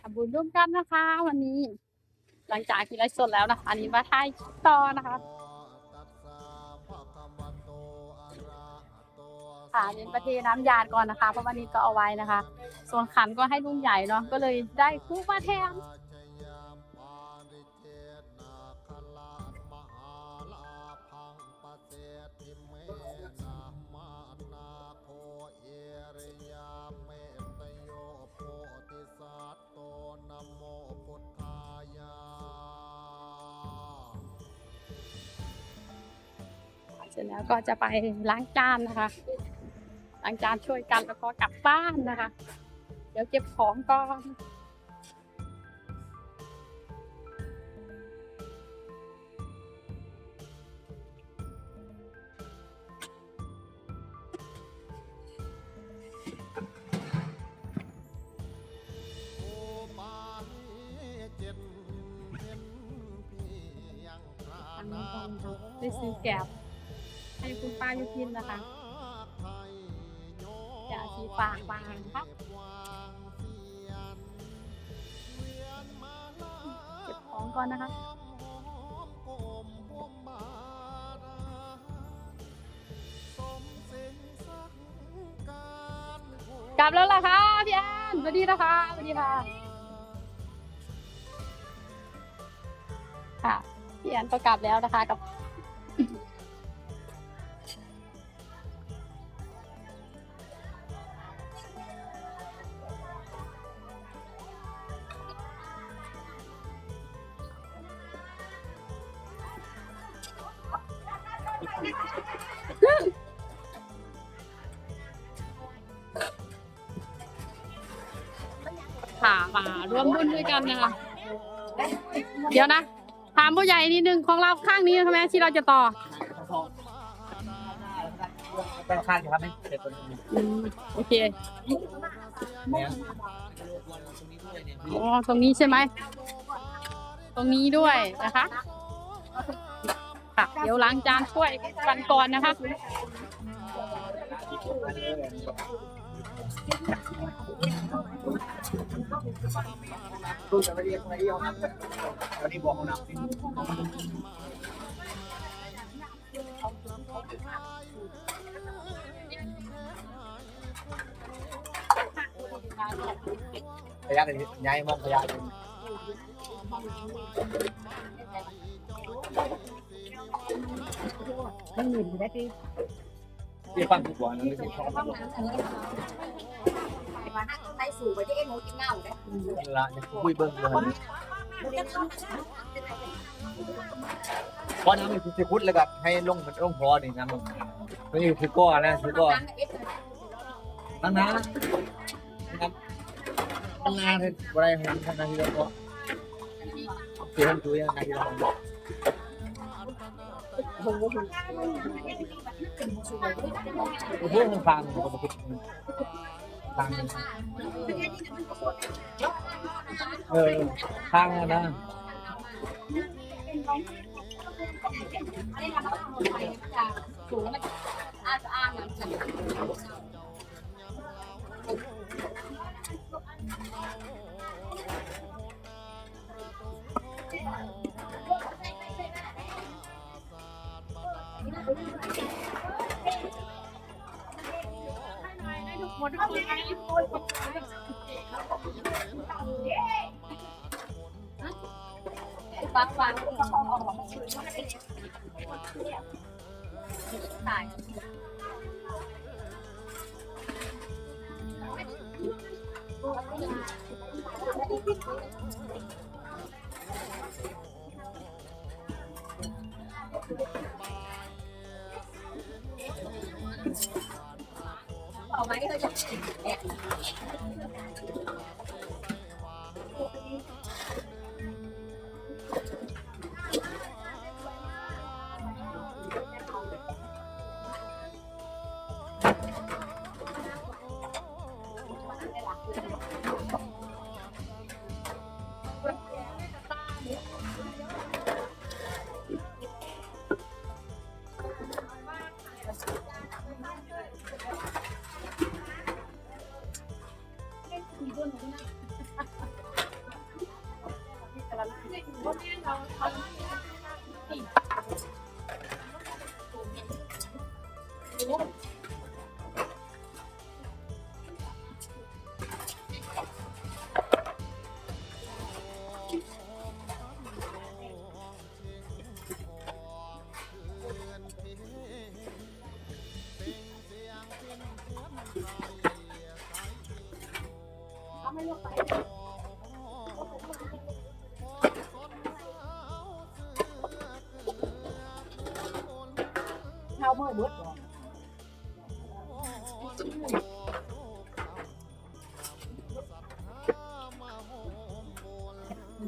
ทำบุญร่วมกันนะคะ วันนี้ หลังจากกินไรสดแล้วนะคะอันนี้มาถ่ายต่อนะคะค่ะเน้นประเทน้ำยาดก่อนนะคะเพราะวันนี้ก็เอาไว้นะคะ ส่วนขันก็ให้ลุงใหญ่เนาะก็เลยได้คู่มาแทน ร็จแล้วก็จะไปล้างจานนะคะ ล้างจานช่วยกันแล้วก็กลับบ้านนะคะ เดี๋ยวเก็บของก่อนอันนี้ก็ได้ซื้อแกบ ให้คุณป้ายุพินนะคะอย่าชีฝากวางนะคะเก็บของก่อนนะคะกลับแล้วล่ะค่ะพี่แอนสวัสดีนะคะสวัสดีค่ะ ค่ะพี่แอนก็กลับแล้วนะคะกับ ค่ะมาร่วมบุญด้วยกันนะคะ เดี๋ยวนะ ถามผู้ใหญ่นิดนึงของเราข้างนี้ใช่ไหมที่เราจะต่อด้านข้างครับไม่เป็นตัวนี้อืมโอเค เนี่ยอ๋อ ตรงนี้ใช่ไหม ตรงนี้ด้วยนะคะ ค่ะ เดี๋ยวล้างจานช่วยกันก่อนนะคะตู้จะไม่เรียกไม่เรียกวันนี้บอกเขานำพยักเลยย้ายมองพยักเลย มันหมื่นอยู่ได้พี่ที่ฟังทุกวันไม่ใช่ชอบห้องน้ำอันนี้ไปมานั่งใต้สูงไปที่เอ็นโมกินเงาได้ละคุยเบิ้งเลยจะทำเป็นไรเพราะน้ำมันคือพุทธแล้วก็ให้ลงมันลงพอนี่น้ำมันนี่คือก้อนนะคือก้อนน้ำเอ็ดตั้งน้ำนะครับตั้งนานเลยอะไรของทำงานที่เราก็เสียงตัวยังไงที่เราโอ้โหโอ้โหมันฟังมันก็บอกฟังเออทางนะอะไรทำให้เราไปจะสูงมันอาจะอ้ามันฟังฟังตาย เอาไ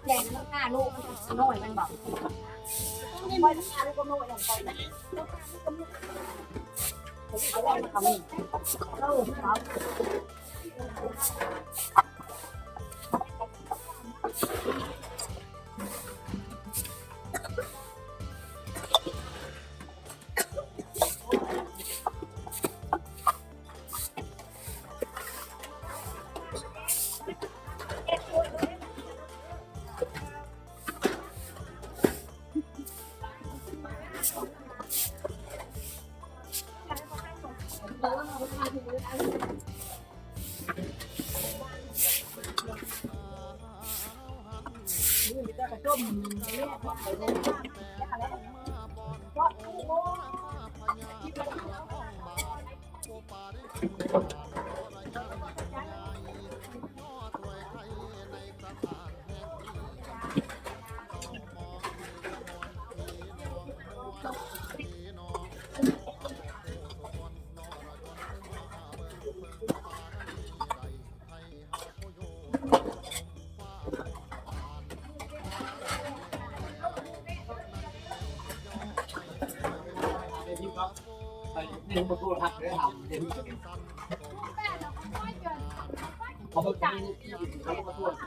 งร้านไปตามที่ผมเนี่ยฟังไปใช่โดนเด็กอะเด็กก็เอาเสื้อหน้าใส่แล้วจะเสื้อแล้วจะใส่เสื้อคนเดียวกับเสื้อเดียวเด็กเข้าติดกันเสื้อเป็นหนังแจงแล้วฆ่าลูกน้อยมันบอกคอยฆ่าลูกก็น้อยอย่างคอยนะแล้วฆ่าลูกก็น้อยผมจะได้มาทำนี่เข้าเขา เดี๋ ยวมาพูดครับเดี๋ยวถามเดี๋ยวเขาบอกว่าเขามาพูดฮะ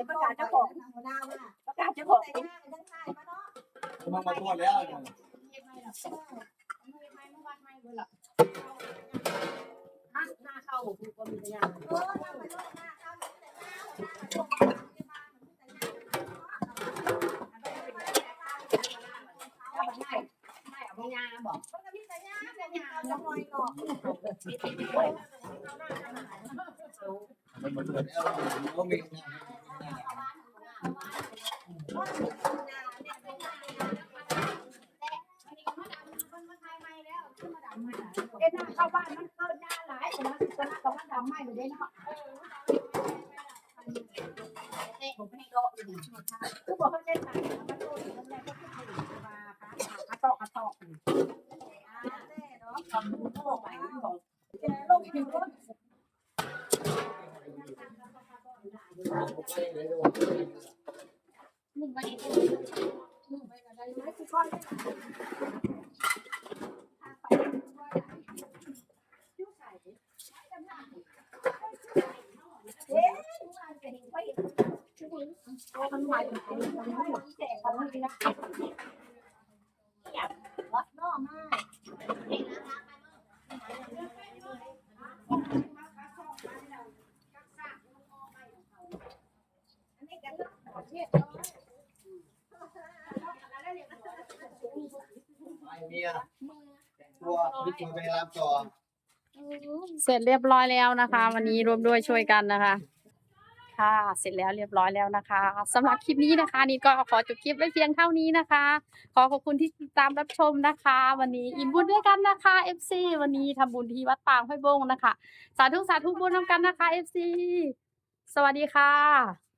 บอกประกาศเจ้าของประกาศเจ้าของเขามาพูดแล้วหน้าเข้าคือคนมีงานไม่ไม่เอาพยาบอกมันมาพูดแล้วเขามีเอ็น เข้าบ้านมันเข้าหน้าหลายคนนะคณะของมันทำไม่เลยเนาะผมไม่ให้โลกอยู่คือบอกเขาได้ใส่มันโตอยู่แล้วก็ขึ้นไปอยู่มาค่ะกระตอกกระตอกทำมือโตไปบอกแกโลกอยู่รถมึงไปไม่คือก้อนเอ๊ะจะเห็นไป มันหมายถึงเป็นมันไม่หมดแจกของนี่นะวัดนอกมากเมียตัวนี่คุณไปรับต่อ เสร็จเรียบร้อยแล้วนะคะ วันนี้รวมด้วยช่วยกันนะคะ คค่ะ เสร็จแล้วเรียบร้อยแล้วนะคะสำหรับคลิปนี้นะคะ นี่ก็ขอจบคลิปไว้เพียงเท่านี้นะคะ ขอขอบคุณที่ติดตามรับชมนะคะ วันนี้อิ่มบุญด้วยกันนะคะ FC วันนี้ทำบุญที่วัดปางห้วยบงนะคะ สาธุสาธุบุญทำกันนะคะ FC สวัสดีค่ะ